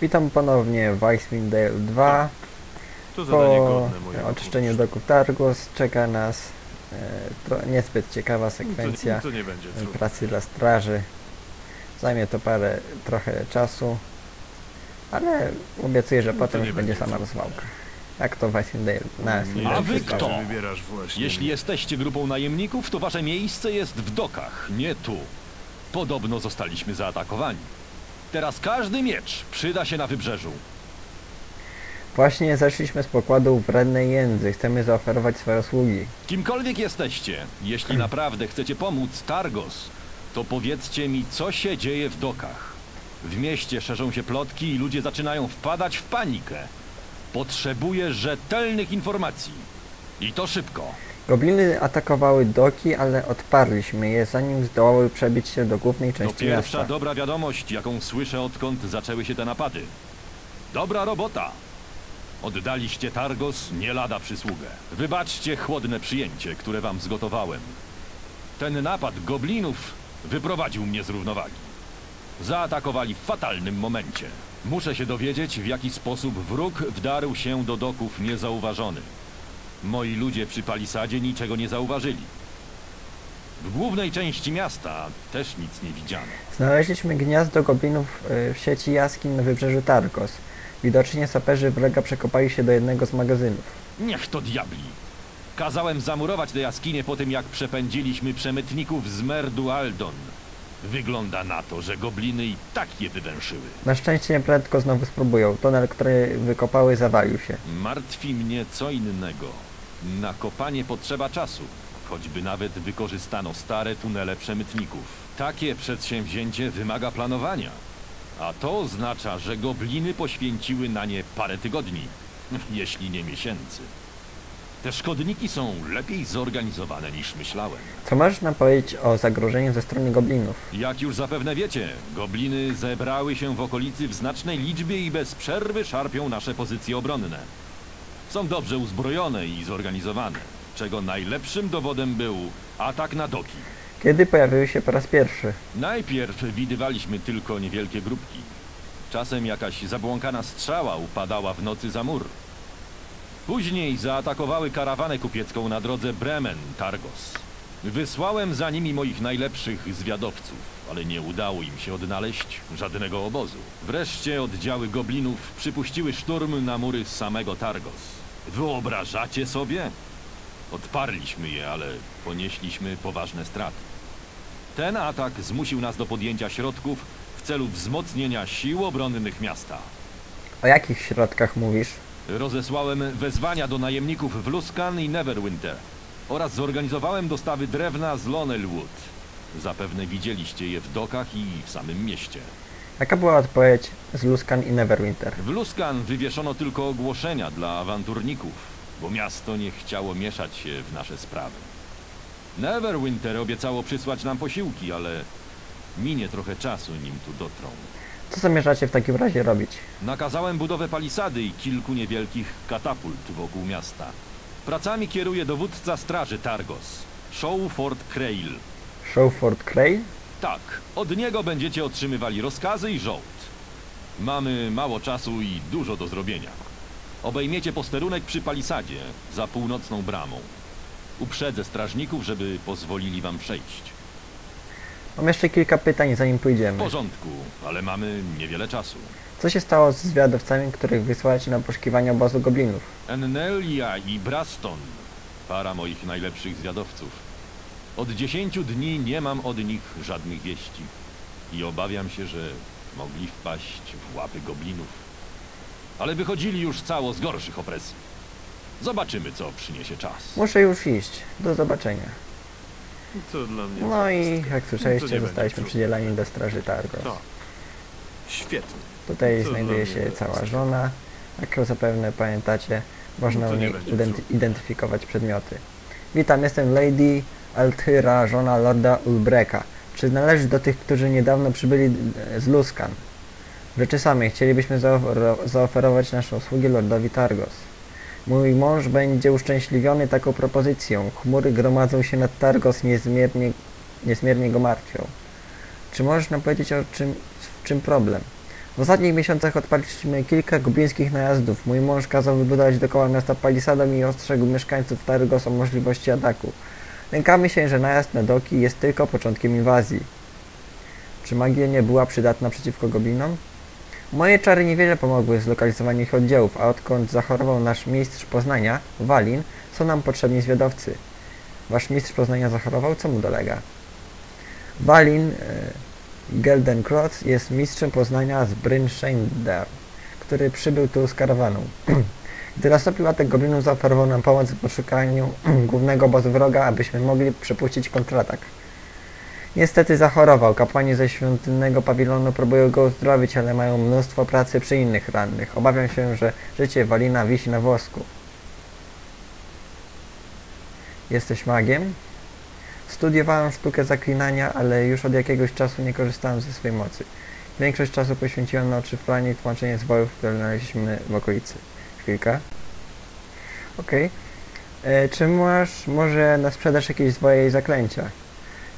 Witam ponownie w Icewind Dale 2. To zadanie Po oczyszczeniu doków Targos czeka nas e, niezbyt ciekawa sekwencja To, to nie będzie pracy dla straży. Zajmie to parę, trochę czasu, ale obiecuję, że No to potem będzie będzie sama rozwałka. Jak to w Icewind Dale na Icewind Nie Dale A wy kto? Właśnie. Jeśli jesteście grupą najemników, to wasze miejsce jest w dokach, nie tu. Podobno zostaliśmy zaatakowani. Teraz każdy miecz przyda się na wybrzeżu. Właśnie zeszliśmy z pokładu wrednej jędzy. Chcemy zaoferować swoje usługi. Kimkolwiek jesteście, jeśli naprawdę chcecie pomóc Targos, to powiedzcie mi, co się dzieje w dokach. W mieście szerzą się plotki i ludzie zaczynają wpadać w panikę. Potrzebuję rzetelnych informacji. I to szybko. Gobliny atakowały doki, ale odparliśmy je, zanim zdołały przebić się do głównej To części pierwsza miasta. dobra wiadomość, jaką słyszę odkąd zaczęły się te napady. Dobra robota! Oddaliście Targos nie lada przysługę. Wybaczcie chłodne przyjęcie, które wam zgotowałem. Ten napad goblinów wyprowadził mnie z równowagi. Zaatakowali w fatalnym momencie. Muszę się dowiedzieć, w jaki sposób wróg wdarł się do doków niezauważony. Moi ludzie przy palisadzie niczego nie zauważyli. W głównej części miasta też nic nie widziano. Znaleźliśmy gniazdo goblinów y, w sieci jaskiń na wybrzeżu Targos. Widocznie saperzy wroga przekopali się do jednego z magazynów. Niech to diabli! Kazałem zamurować te jaskinie po tym, jak przepędziliśmy przemytników z Merdu Aldon. Wygląda na to, że gobliny i tak je wywęszyły. Na szczęście nieprędko znowu spróbują. Tunel, który wykopały, zawalił się. Martwi mnie co innego. Na kopanie potrzeba czasu, choćby nawet wykorzystano stare tunele przemytników. Takie przedsięwzięcie wymaga planowania. A to oznacza, że gobliny poświęciły na nie parę tygodni, jeśli nie miesięcy. Te szkodniki są lepiej zorganizowane niż myślałem. Co możesz nam powiedzieć o zagrożeniu ze strony goblinów? Jak już zapewne wiecie, gobliny zebrały się w okolicy w znacznej liczbie i bez przerwy szarpią nasze pozycje obronne. Są dobrze uzbrojone i zorganizowane, czego najlepszym dowodem był atak na doki. Kiedy pojawiły się po raz pierwszy? Najpierw widywaliśmy tylko niewielkie grupki. Czasem jakaś zabłąkana strzała upadała w nocy za mur. Później zaatakowały karawanę kupiecką na drodze Bremen-Targos. Wysłałem za nimi moich najlepszych zwiadowców, ale nie udało im się odnaleźć żadnego obozu. Wreszcie oddziały goblinów przypuściły szturm na mury samego Targos. Wyobrażacie sobie? Odparliśmy je, ale ponieśliśmy poważne straty. Ten atak zmusił nas do podjęcia środków w celu wzmocnienia sił obronnych miasta. O jakich środkach mówisz? Rozesłałem wezwania do najemników w Luskan i Neverwinter oraz zorganizowałem dostawy drewna z Lonelwood. Zapewne widzieliście je w dokach i w samym mieście. Jaka była odpowiedź z Luskan i Neverwinter? W Luskan wywieszono tylko ogłoszenia dla awanturników, bo miasto nie chciało mieszać się w nasze sprawy. Neverwinter obiecało przysłać nam posiłki, ale minie trochę czasu, nim tu dotrą. Co zamierzacie w takim razie robić? Nakazałem budowę palisady i kilku niewielkich katapult wokół miasta. Pracami kieruje dowódca straży Targos, Showford Crail. Showford Cray? Tak, od niego będziecie otrzymywali rozkazy i żołd. Mamy mało czasu i dużo do zrobienia. Obejmiecie posterunek przy palisadzie, za północną bramą. Uprzedzę strażników, żeby pozwolili wam przejść. Mam jeszcze kilka pytań, zanim W pójdziemy. porządku, ale mamy niewiele czasu. Co się stało z zwiadowcami, których wysłałeś na poszukiwanie obozu goblinów? Ennelia i Braston, para moich najlepszych zwiadowców. Od dziesięciu dni nie mam od nich żadnych wieści i obawiam się, że mogli wpaść w łapy goblinów. Ale wychodzili już cało z gorszych opresji. Zobaczymy, co przyniesie czas. Muszę już iść. Do zobaczenia. To dla mnie. No i jak słyszeliście, zostaliśmy przydzielani do straży Targos. Tak. Świetnie. Tutaj To znajduje się cała żona. Jak zapewne pamiętacie, można będzie ident- identyfikować przedmioty. Witam, jestem Lady Altyra, żona Lorda Ulbreka. Czy należy do tych, którzy niedawno przybyli e, z Luskan? W rzeczy samej chcielibyśmy zaofer- zaoferować nasze usługi Lordowi Targos. Mój mąż będzie uszczęśliwiony taką propozycją. Chmury gromadzą się nad Targos, niezmiernie, niezmiernie go martwią. Czy możesz nam powiedzieć o czym, w czym problem? W ostatnich miesiącach odpaliśmy kilka gubińskich najazdów. Mój mąż kazał wybudować dookoła miasta palisadą i ostrzegł mieszkańców Targos o możliwości ataku. Lękamy się, że najazd na doki jest tylko początkiem inwazji. Czy magia nie była przydatna przeciwko goblinom? Moje czary niewiele pomogły w zlokalizowaniu ich oddziałów, a odkąd zachorował nasz mistrz Poznania, Walin, są nam potrzebni zwiadowcy. Wasz mistrz Poznania zachorował? Co mu dolega? Walin Geldenkroth jest mistrzem Poznania z Brynschender, który przybył tu z karawaną. Gdy nastąpił atak goblinów, zaoferował nam pomoc w poszukaniu głównego obozu wroga, abyśmy mogli przepuścić kontratak. Niestety zachorował. Kapłani ze świątynnego pawilonu próbują go uzdrowić, ale mają mnóstwo pracy przy innych rannych. Obawiam się, że życie Walina wisi na włosku. Jesteś magiem? Studiowałem sztukę zaklinania, ale już od jakiegoś czasu nie korzystałem ze swojej mocy. Większość czasu poświęciłem na odszyfrowanie i tłumaczenie zwojów, które znaleźliśmy w okolicy. Chwilkę. Okej. E, Czy masz może na sprzedaż jakieś zwoje i zaklęcia?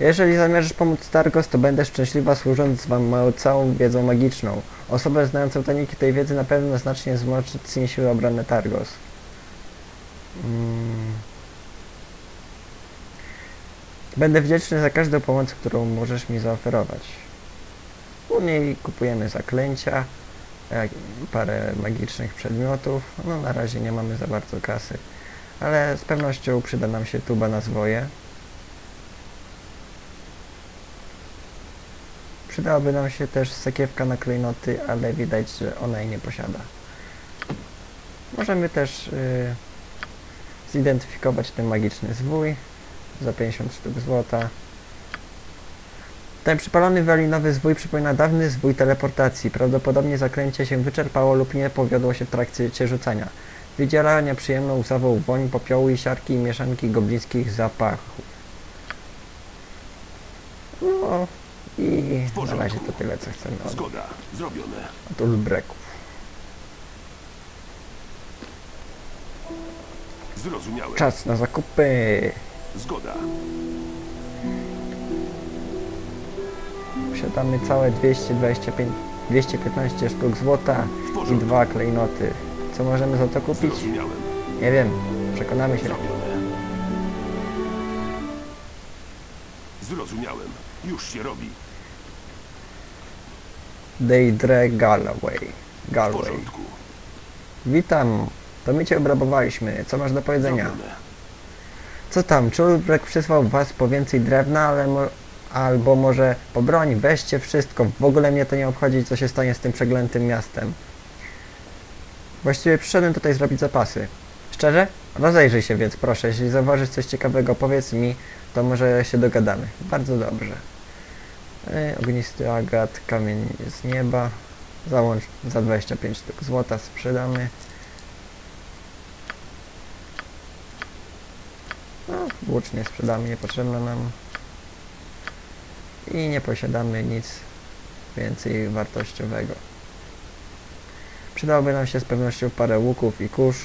Jeżeli zamierzasz pomóc Targos, to będę szczęśliwa służąc wam całą wiedzą magiczną. Osobę znającą tajniki tej wiedzy na pewno znacznie wzmocni siły obronne Targos. Mm. Będę wdzięczny za każdą pomoc, którą możesz mi zaoferować. U niej kupujemy zaklęcia, jak- parę magicznych przedmiotów. No na razie nie mamy za bardzo kasy, ale z pewnością przyda nam się tuba na zwoje. Przydałaby nam się też sakiewka na klejnoty, ale widać, że ona jej nie posiada. Możemy też y, zidentyfikować ten magiczny zwój za 50 sztuk złota. Ten przypalony walinowy zwój przypomina dawny zwój teleportacji. Prawdopodobnie zaklęcie się wyczerpało lub nie powiodło się w trakcie rzucania. Wydziela nieprzyjemną łzawą woń popiołu i siarki i mieszanki goblińskich zapachów. No i na razie to tyle, co chcemy od, Zgoda. Zrobione. od Ulbreków. Zrozumiałem. Czas na zakupy. Zgoda. Posiadamy całe 225, 215 sztuk złota i dwa klejnoty. Co możemy za to kupić? Nie wiem. Przekonamy się. Zrobione. Zrozumiałem. Już się robi. Deidre Galloway. Galway. Witam. To my cię obrabowaliśmy. Co masz do powiedzenia? Co tam? Czy Ulbrek przysłał was po więcej drewna, ale mo albo może po broń? Weźcie wszystko. W ogóle mnie to nie obchodzi, co się stanie z tym przeklętym miastem. Właściwie przyszedłem tutaj zrobić zapasy. Szczerze? Rozejrzyj się więc, proszę. Jeśli zauważysz coś ciekawego, powiedz mi, to może się dogadamy. Bardzo dobrze. E, ognisty agat, kamień z nieba. Załącz za 25 sztuk złota sprzedamy. No, włócznie sprzedamy, niepotrzebne nam. I nie posiadamy nic więcej wartościowego. Przydałoby nam się z pewnością parę łuków i kurz.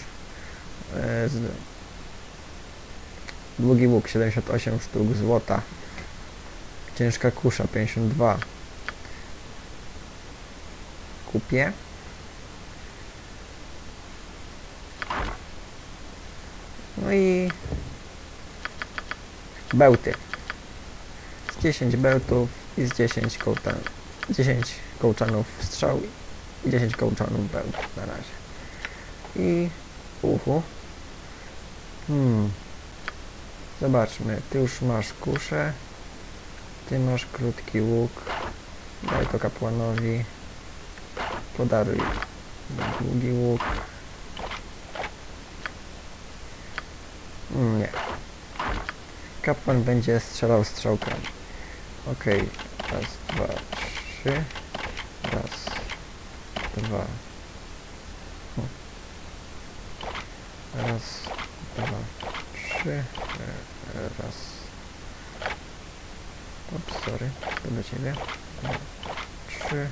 E. Długi łuk 78 sztuk złota. Ciężka kusza 52. Kupię. No i bełty. Z 10 bełtów i z 10 kołczan, 10 kołczanów strzał i 10 kołczanów bełtów na razie. I uchu. Hmm. Zobaczmy, ty już masz kuszę. Ty masz krótki łuk. Daj to kapłanowi. Podaruj długi łuk. Nie. Kapłan będzie strzelał strzałkami. Okej. Raz, dwa, trzy. Raz, dwa. Raz, dwa, trzy. Raz. Ups, sorry. To do ciebie. Trzy.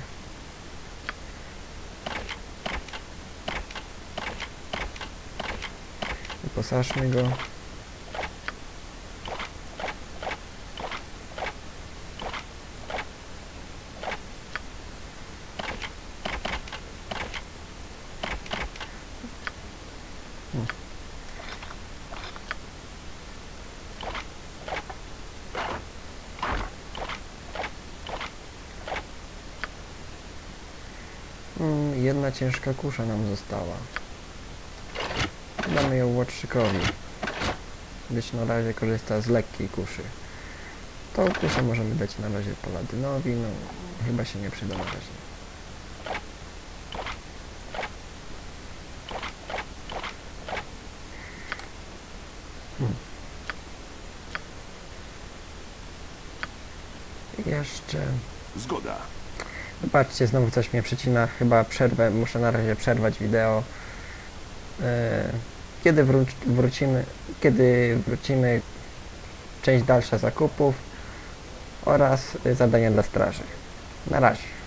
Wyposażmy go. Jedna ciężka kusza nam została. Damy ją łotrzykowi. Być na razie korzysta z lekkiej kuszy. Tą kuszę możemy dać na razie paladynowi, no chyba się nie przyda na razie. Hmm. Jeszcze... Zgoda. Zobaczcie, znowu coś mnie przecina. Chyba przerwę, muszę na razie przerwać wideo. E, Kiedy wróci, wrócimy, kiedy wrócimy, część dalsza zakupów oraz zadania dla straży. Na razie.